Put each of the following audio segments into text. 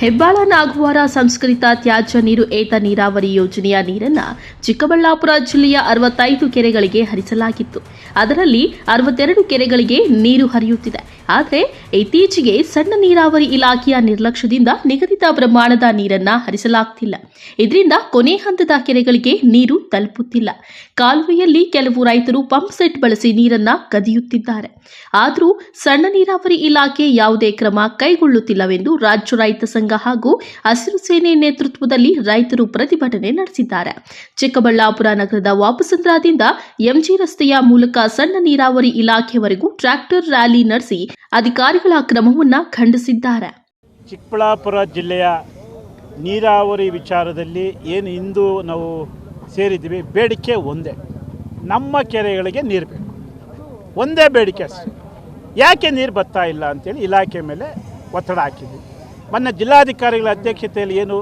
ಹೆಬ್ಬಾಳ ನಾಗವಾರ ಸಂಸ್ಕೃತ ತ್ಯಾಜ್ಯ ನೀರು ಏತ ನೀರಾವರಿ ಯೋಜನೆಯ ನೀರನ್ನ ಚಿಕ್ಕಬಳ್ಳಾಪುರ ಜಿಲ್ಲೆಯ ಅರವತ್ತೈದು ಕೆರೆಗಳಿಗೆ ಹರಿಸಲಾಗಿತ್ತು. ಅದರಲ್ಲಿ ಅರವತ್ತೆರಡು ಕೆರೆಗಳಿಗೆ ನೀರು ಹರಿಯುತ್ತಿದೆ. ಆದರೆ ಇತ್ತೀಚೆಗೆ ಸಣ್ಣ ನೀರಾವರಿ ಇಲಾಖೆಯ ನಿರ್ಲಕ್ಷ್ಯದಿಂದ ನಿಗದಿತ ಪ್ರಮಾಣದ ನೀರನ್ನ ಹರಿಸಲಾಗ್ತಿಲ್ಲ. ಇದರಿಂದ ಕೊನೆ ಹಂತದ ಕೆರೆಗಳಿಗೆ ನೀರು ತಲುಪುತ್ತಿಲ್ಲ. ಕಾಲುವೆಯಲ್ಲಿ ಕೆಲವು ರೈತರು ಪಂಪ್ ಸೆಟ್ ಬಳಸಿ ನೀರನ್ನ ಕದಿಯುತ್ತಿದ್ದಾರೆ. ಆದರೂ ಸಣ್ಣ ನೀರಾವರಿ ಇಲಾಖೆ ಯಾವುದೇ ಕ್ರಮ ಕೈಗೊಳ್ಳುತ್ತಿಲ್ಲವೆಂದು ರಾಜ್ಯ ರೈತ ಸಂಘ ಹಾಗೂ ಹಸಿರು ಸೇನೆ ನೇತೃತ್ವದಲ್ಲಿ ರೈತರು ಪ್ರತಿಭಟನೆ ನಡೆಸಿದ್ದಾರೆ. ಚಿಕ್ಕಬಳ್ಳಾಪುರ ನಗರದ ವಾಪಸಂದ್ರದಿಂದ ಎಂಜಿ ರಸ್ತೆಯ ಮೂಲಕ ಸಣ್ಣ ನೀರಾವರಿ ಇಲಾಖೆವರೆಗೂ ಟ್ರ್ಯಾಕ್ಟರ್ ರ್ಯಾಲಿ ನಡೆಸಿ ಅಧಿಕಾರಿಗಳ ಕ್ರಮವನ್ನು ಖಂಡಿಸಿದ್ದಾರೆ. ಚಿಕ್ಕಬಳ್ಳಾಪುರ ಜಿಲ್ಲೆಯ ನೀರಾವರಿ ವಿಚಾರದಲ್ಲಿ ಏನು ಇಂದು ನಾವು ಸೇರಿದ್ದೀವಿ, ಬೇಡಿಕೆ ಒಂದೇ. ನಮ್ಮ ಕೆರೆಗಳಿಗೆ ನೀರು ಬೇಕು. ಒಂದೇ ಬೇಡಿಕೆ ಅಷ್ಟೇ. ಯಾಕೆ ನೀರು ಬರ್ತಾ ಇಲ್ಲ ಅಂತೇಳಿ ಇಲಾಖೆ ಮೇಲೆ ಒತ್ತಡ ಹಾಕಿದ್ವಿ. ಮೊನ್ನೆ ಜಿಲ್ಲಾಧಿಕಾರಿಗಳ ಅಧ್ಯಕ್ಷತೆಯಲ್ಲಿ ಏನು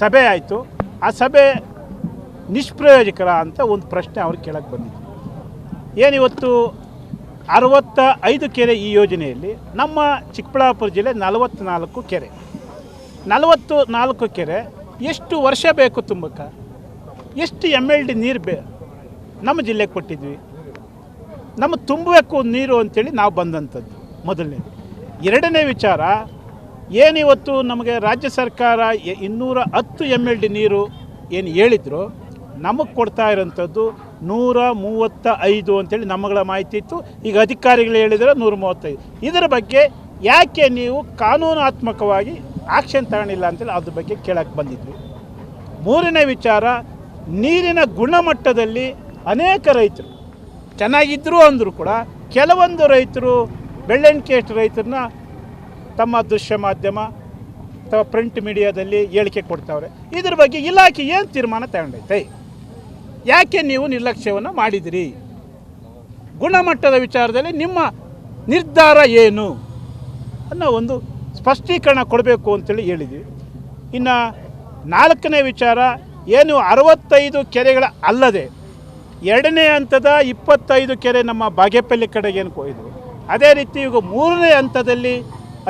ಸಭೆ ಆಯಿತು. ಆ ಸಭೆ ನಿಷ್ಪ್ರಯೋಜಕರ ಅಂತ ಒಂದು ಪ್ರಶ್ನೆ ಅವ್ರು ಕೇಳಕ್ಕೆ ಏನು ಏನಿವತ್ತು ಅರವತ್ತ ಐದು ಕೆರೆ ಈ ಯೋಜನೆಯಲ್ಲಿ ನಮ್ಮ ಚಿಕ್ಕಬಳ್ಳಾಪುರ ಜಿಲ್ಲೆ ನಲವತ್ತ್ನಾಲ್ಕು ಕೆರೆ. ನಲವತ್ತು ನಾಲ್ಕು ಕೆರೆ, ಎಷ್ಟು ವರ್ಷ ಬೇಕು ತುಂಬಕ್ಕೆ? ಎಷ್ಟು ಎಂ ಎಲ್ ಡಿ ನೀರು ಬೇ, ನಮ್ಮ ಜಿಲ್ಲೆಗೆ ಕೊಟ್ಟಿದ್ವಿ. ನಮ್ಮ ತುಂಬಬೇಕು ನೀರು ಅಂತೇಳಿ ನಾವು ಬಂದಂಥದ್ದು ಮೊದಲನೇ ಎರಡನೇ ವಿಚಾರ ಏನಿವತ್ತು ನಮಗೆ ರಾಜ್ಯ ಸರ್ಕಾರ ಇನ್ನೂರ ಹತ್ತು ಎಂ ಎಲ್ ಡಿ ನೀರು ಏನು ಹೇಳಿದ್ರು, ನಮಗೆ ಕೊಡ್ತಾ ಇರೋಂಥದ್ದು ನೂರ ಮೂವತ್ತ ಐದು ಅಂತೇಳಿ ನಮ್ಮಗಳ ಮಾಹಿತಿ ಇತ್ತು. ಈಗ ಅಧಿಕಾರಿಗಳು ಹೇಳಿದರೆ ನೂರ ಮೂವತ್ತೈದು ಇದರ ಬಗ್ಗೆ ಯಾಕೆ ನೀವು ಕಾನೂನಾತ್ಮಕವಾಗಿ ಆಕ್ಷನ್ ತಗೊಂಡಿಲ್ಲ ಅಂತೇಳಿ ಅದ್ರ ಬಗ್ಗೆ ಕೇಳಕ್ಕೆ ಬಂದಿದ್ವಿ. ಮೂರನೇ ವಿಚಾರ, ನೀರಿನ ಗುಣಮಟ್ಟದಲ್ಲಿ ಅನೇಕ ರೈತರು ಚೆನ್ನಾಗಿದ್ದರು ಅಂದರೂ ಕೂಡ ಕೆಲವೊಂದು ರೈತರು ಬೆಳ್ಳಂಕೇಸ್ಟ್ ರೈತರನ್ನ ತಮ್ಮ ದೃಶ್ಯ ಮಾಧ್ಯಮ ಅಥವಾ ಪ್ರಿಂಟ್ ಮೀಡಿಯಾದಲ್ಲಿ ಹೇಳಿಕೆ ಕೊಡ್ತಾವ್ರೆ. ಇದ್ರ ಬಗ್ಗೆ ಇಲಾಖೆ ಏನು ತೀರ್ಮಾನ ತಗೊಂಡೈತೆ? ಯಾಕೆ ನೀವು ನಿರ್ಲಕ್ಷ್ಯವನ್ನು ಮಾಡಿದಿರಿ? ಗುಣಮಟ್ಟದ ವಿಚಾರದಲ್ಲಿ ನಿಮ್ಮ ನಿರ್ಧಾರ ಏನು? ಅನ್ನೋ ಒಂದು ಸ್ಪಷ್ಟೀಕರಣ ಕೊಡಬೇಕು ಅಂತೇಳಿ ಹೇಳಿದ್ವಿ. ಇನ್ನು ನಾಲ್ಕನೇ ವಿಚಾರ, ಏನು ಅರವತ್ತೈದು ಕೆರೆಗಳ ಅಲ್ಲದೆ, ಎರಡನೇ ಹಂತದ ಇಪ್ಪತ್ತೈದು ಕೆರೆ ನಮ್ಮ ಬಾಗೇಪಲ್ಲಿ ಕಡೆಗೆ ಏನು ಕೊಯ್ದು ಅದೇ ರೀತಿ ಈಗ ಮೂರನೇ ಹಂತದಲ್ಲಿ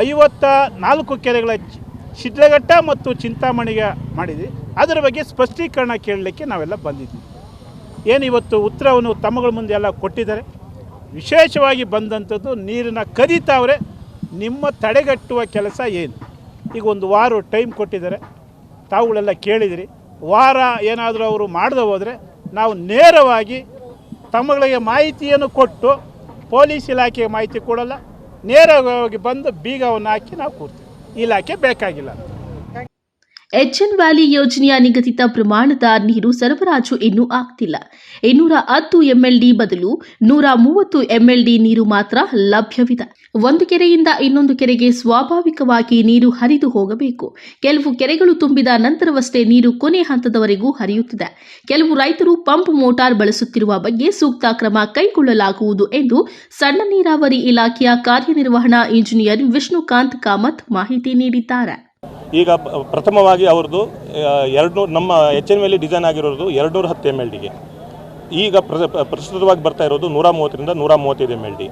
ಐವತ್ತ ನಾಲ್ಕು ಕೆರೆಗಳ ಶಿಡ್ಲಘಟ್ಟ ಮತ್ತು ಚಿಂತಾಮಣಿಗೆ ಮಾಡಿದ್ವಿ. ಅದರ ಬಗ್ಗೆ ಸ್ಪಷ್ಟೀಕರಣ ಕೇಳಲಿಕ್ಕೆ ನಾವೆಲ್ಲ ಬಂದಿದ್ವಿ. ಏನು ಇವತ್ತು ಉತ್ತರವನ್ನು ತಮ್ಮಗಳ ಮುಂದೆ ಎಲ್ಲ ಕೊಟ್ಟಿದ್ದಾರೆ. ವಿಶೇಷವಾಗಿ ಬಂದಂಥದ್ದು ನೀರಿನ ಕದೀತಾವ್ರೆ ನಿಮ್ಮ ತಡೆಗಟ್ಟುವ ಕೆಲಸ ಏನು? ಈಗ ಒಂದು ವಾರ ಟೈಮ್ ಕೊಟ್ಟಿದ್ದಾರೆ. ತಾವುಗಳೆಲ್ಲ ಕೇಳಿದಿರಿ. ವಾರ ಏನಾದರೂ ಅವರು ಮಾಡದೆ ಹೋದರೆ ನಾವು ನೇರವಾಗಿ ತಮ್ಮಗಳಿಗೆ ಮಾಹಿತಿಯನ್ನು ಕೊಟ್ಟು ಪೊಲೀಸ್ ಇಲಾಖೆಗೆ ಮಾಹಿತಿ ಕೊಡಲ್ಲ. ನೇರವಾಗಿ ಬಂದು ಬೀಗವನ್ನು ಹಾಕಿ ನಾವು ಕೂರ್ತೀವಿ ಇಲಾಖೆ ಬೇಕಾಗಿಲ್ಲ ಎಚ್ಎನ್ ವ್ಯಾಲಿ ಯೋಜನೆಯ ನಿಗದಿತ ಪ್ರಮಾಣದ ನೀರು ಸರಬರಾಜು ಇನ್ನೂ ಆಗ್ತಿಲ್ಲ. ಇನ್ನೂರ ಹತ್ತು ಎಂಎಲ್ಡಿ ಬದಲು ನೂರ ಮೂವತ್ತು ಎಂಎಲ್ಡಿ ನೀರು ಮಾತ್ರ ಲಭ್ಯವಿದೆ. ಒಂದು ಕೆರೆಯಿಂದ ಇನ್ನೊಂದು ಕೆರೆಗೆ ಸ್ವಾಭಾವಿಕವಾಗಿ ನೀರು ಹರಿದು ಹೋಗಬೇಕು. ಕೆಲವು ಕೆರೆಗಳು ತುಂಬಿದ ನಂತರವಷ್ಟೇ ನೀರು ಕೊನೆ ಹಂತದವರೆಗೂ ಹರಿಯುತ್ತಿದೆ. ಕೆಲವು ರೈತರು ಪಂಪ್ ಮೋಟಾರ್ ಬಳಸುತ್ತಿರುವ ಬಗ್ಗೆ ಸೂಕ್ತ ಕ್ರಮ ಕೈಗೊಳ್ಳಲಾಗುವುದು ಎಂದು ಸಣ್ಣ ನೀರಾವರಿ ಇಲಾಖೆಯ ಕಾರ್ಯನಿರ್ವಹಣಾ ಇಂಜಿನಿಯರ್ ವಿಷ್ಣುಕಾಂತ್ ಕಾಮತ್ ಮಾಹಿತಿ ನೀಡಿದ್ದಾರೆ. ಈಗ ಪ್ರಥಮವಾಗಿ ಅವ್ರದ್ದು ಎರಡು, ನಮ್ಮ ಎಚ್ ಎನ್ ಎಲ್ಲಿ ಡಿಸೈನ್ ಆಗಿರೋದು ಎರಡುನೂರ ಹತ್ತು ಎಂ ಎಲ್ ಡಿಗೆ ಈಗ ಪ್ರ- ಪ್ರಸ್ತುತವಾಗಿ ಬರ್ತಾ ಇರೋದು ನೂರ ಮೂವತ್ತರಿಂದ ನೂರ ಮೂವತ್ತೈದು ಎಂ ಎಲ್ ಡಿ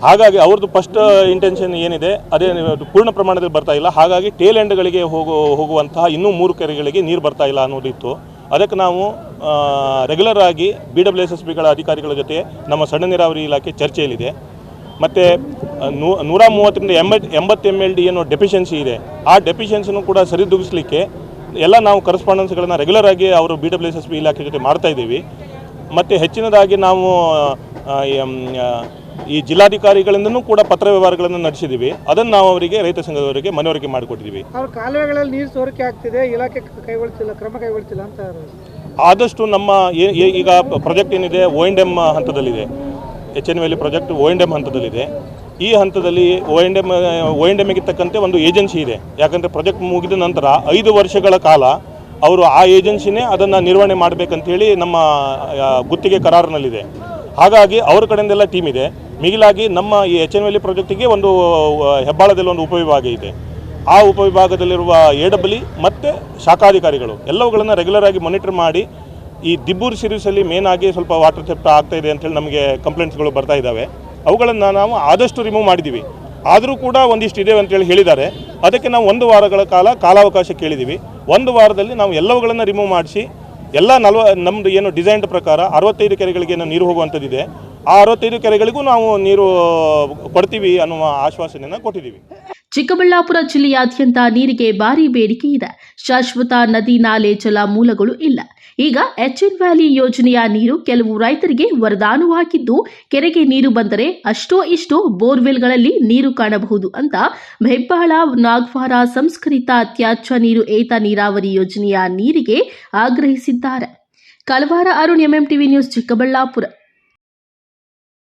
ಹಾಗಾಗಿ ಅವ್ರದ್ದು ಫಸ್ಟ್ ಇಂಟೆನ್ಷನ್ ಏನಿದೆ, ಅದು ಪೂರ್ಣ ಪ್ರಮಾಣದಲ್ಲಿ ಬರ್ತಾ ಇಲ್ಲ. ಹಾಗಾಗಿ ಟೇಲ್ ಎಂಡ್ಗಳಿಗೆ ಹೋಗೋ, ಹೋಗುವಂತಹ ಇನ್ನೂ ಮೂರು ಕೆರೆಗಳಿಗೆ ನೀರು ಬರ್ತಾ ಇಲ್ಲ ಅನ್ನೋದಿತ್ತು. ಅದಕ್ಕೆ ನಾವು ರೆಗ್ಯುಲರ್ ಆಗಿ ಬಿ ಡಬ್ಲ್ಯೂ ಎಸ್ ಎಸ್ ಬಿಗಳ ಅಧಿಕಾರಿಗಳ ಜೊತೆ ನಮ್ಮ ಸಣ್ಣ ನೀರಾವರಿ ಇಲಾಖೆ ಚರ್ಚೆಯಲ್ಲಿದೆ. ಮತ್ತು ನೂರ ಮೂವತ್ತರಿಂದ ಎಂಬತ್ತು ಎಂಬತ್ತು ಎಂ ಎಲ್ ಡಿ ಏನು ಡೆಫಿಷಿಯನ್ಸಿ ಇದೆ. ಆ ಡೆಫಿಷಿಯನ್ಸಿನೂ ಕೂಡ ಸರಿದೂಗಿಸಲಿಕ್ಕೆ ಎಲ್ಲ ನಾವು ಕರೆಸ್ಪಾಂಡೆನ್ಸ್ಗಳನ್ನು ರೆಗ್ಯುಲರ್ ಆಗಿ ಅವರು B W S S B ಇಲಾಖೆ ಜೊತೆ ಮಾಡ್ತಾ ಇದ್ದೀವಿ. ಮತ್ತು ಹೆಚ್ಚಿನದಾಗಿ ನಾವು ಈ ಜಿಲ್ಲಾಧಿಕಾರಿಗಳಿಂದನೂ ಕೂಡ ಪತ್ರ ವ್ಯವಹಾರಗಳನ್ನು ನಡೆಸಿದ್ದೀವಿ ಅದನ್ನು ನಾವು ಅವರಿಗೆ ರೈತ ಸಂಘದವರಿಗೆ ಮನವರಿಕೆ ಮಾಡಿಕೊಟ್ಟಿದ್ದೀವಿ ಅವ್ರ ಕಾಲುವೆಗಳಲ್ಲಿ ನೀರು ಸೋರಿಕೆ ಆಗ್ತಿದೆ ಇಲಾಖೆ ಕೈಗೊಳ್ತಿಲ್ಲ ಕ್ರಮ ಕೈಗೊಳ್ತಿಲ್ಲ ಅಂತ ಆದಷ್ಟು ನಮ್ಮ ಈಗ ಪ್ರಾಜೆಕ್ಟ್ ಏನಿದೆ ಓ ಎನ್ ಎಂ ಹಂತದಲ್ಲಿದೆ. H N valley project O N M ಹಂತದಲ್ಲಿದೆ. ಈ ಹಂತದಲ್ಲಿ O N M O N ಎಮ್ಗೆ ತಕ್ಕಂತೆ ಒಂದು ಏಜೆನ್ಸಿ ಇದೆ. ಯಾಕಂದರೆ ಪ್ರಾಜೆಕ್ಟ್ ಮುಗಿದ ನಂತರ ಐದು ವರ್ಷಗಳ ಕಾಲ ಅವರು ಆ ಏಜೆನ್ಸಿನೇ ಅದನ್ನು ನಿರ್ವಹಣೆ ಮಾಡಬೇಕಂತೇಳಿ ನಮ್ಮ ಗುತ್ತಿಗೆ ಕರಾರಿನಲ್ಲಿದೆ. ಹಾಗಾಗಿ ಅವ್ರ ಕಡೆಯಿಂದೆಲ್ಲ ಟೀಮ್ ಇದೆ. ಮಿಗಿಲಾಗಿ ನಮ್ಮ ಈ ಎಚ್ ಎನ್ ವ್ಯಾಲಿ ಪ್ರಾಜೆಕ್ಟಿಗೆ ಒಂದು ಹೆಬ್ಬಾಳದಲ್ಲಿ ಒಂದು ಉಪವಿಭಾಗ ಇದೆ. ಆ ಉಪವಿಭಾಗದಲ್ಲಿರುವ ಎ ಡಬ್ಲಿ ಮತ್ತು ಶಾಖಾಧಿಕಾರಿಗಳು ಎಲ್ಲವುಗಳನ್ನು ರೆಗ್ಯುಲರ್ ಆಗಿ ಮಾನಿಟರ್ ಮಾಡಿ ಈ ದಿಬ್ಬೂರು ಸಿರೀಸಲ್ಲಿ ಮೇನ್ ಆಗಿ ಸ್ವಲ್ಪ ವಾಟರ್ ಥೆಫ್ಟ್ ಆಗ್ತಾ ಇದೆ ಅಂತೇಳಿ ನಮಗೆ ಕಂಪ್ಲೇಂಟ್ಸ್ಗಳು ಬರ್ತಾ ಇದ್ದಾವೆ. ಅವುಗಳನ್ನು ನಾವು ಆದಷ್ಟು ರಿಮೂವ್ ಮಾಡಿದ್ದೀವಿ. ಆದರೂ ಕೂಡ ಒಂದಿಷ್ಟು ಇದೆ ಅಂತೇಳಿ ಹೇಳಿದ್ದಾರೆ. ಅದಕ್ಕೆ ನಾವು ಒಂದು ವಾರಗಳ ಕಾಲ ಕಾಲಾವಕಾಶ ಕೇಳಿದ್ದೀವಿ. ಒಂದು ವಾರದಲ್ಲಿ ನಾವು ಎಲ್ಲವುಗಳನ್ನು ರಿಮೂವ್ ಮಾಡಿಸಿ, ಎಲ್ಲ ನಲ್ವ ನಮ್ಮದು ಏನು ಡಿಸೈನ್ಡ್ ಪ್ರಕಾರ ಅರವತ್ತೈದು ಕೆರೆಗಳಿಗೆ ಏನು ನೀರು ಹೋಗುವಂಥದ್ದಿದೆ. ಆ ಅರವತ್ತೈದು ಕೆರೆಗಳಿಗೂ ನಾವು ನೀರು ಕೊಡ್ತೀವಿ ಅನ್ನುವ ಆಶ್ವಾಸನೆಯನ್ನು ಕೊಟ್ಟಿದ್ದೀವಿ. ಚಿಕ್ಕಬಳ್ಳಾಪುರ ಜಿಲ್ಲೆಯಾದ್ಯಂತ ನೀರಿಗೆ ಭಾರಿ ಬೇಡಿಕೆ ಇದೆ. ಶಾಶ್ವತ ನದಿ ನಾಲೆ ಜಲ ಮೂಲಗಳು ಇಲ್ಲ. ಈಗ ಎಚ್ಎನ್ ವ್ಯಾಲಿ ಯೋಜನೆಯ ನೀರು ಕೆಲವು ರೈತರಿಗೆ ವರದಾನವಾಗಿದ್ದು ಕೆರೆಗೆ ನೀರು ಬಂದರೆ ಅಷ್ಟೋ ಇಷ್ಟೋ ಬೋರ್ವೆಲ್ಗಳಲ್ಲಿ ನೀರು ಕಾಣಬಹುದು ಅಂತ ಹೆಬ್ಬಾಳ ನಾಗ್ವಾರ ಸಂಸ್ಕರಿತ ತ್ಯಾಜ್ಯ ನೀರು ಏತ ನೀರಾವರಿ ಯೋಜನೆಯ ನೀರಿಗೆ ಆಗ್ರಹಿಸಿದ್ದಾರೆ. Kalavara Arun MMTV news Chikkaballapur.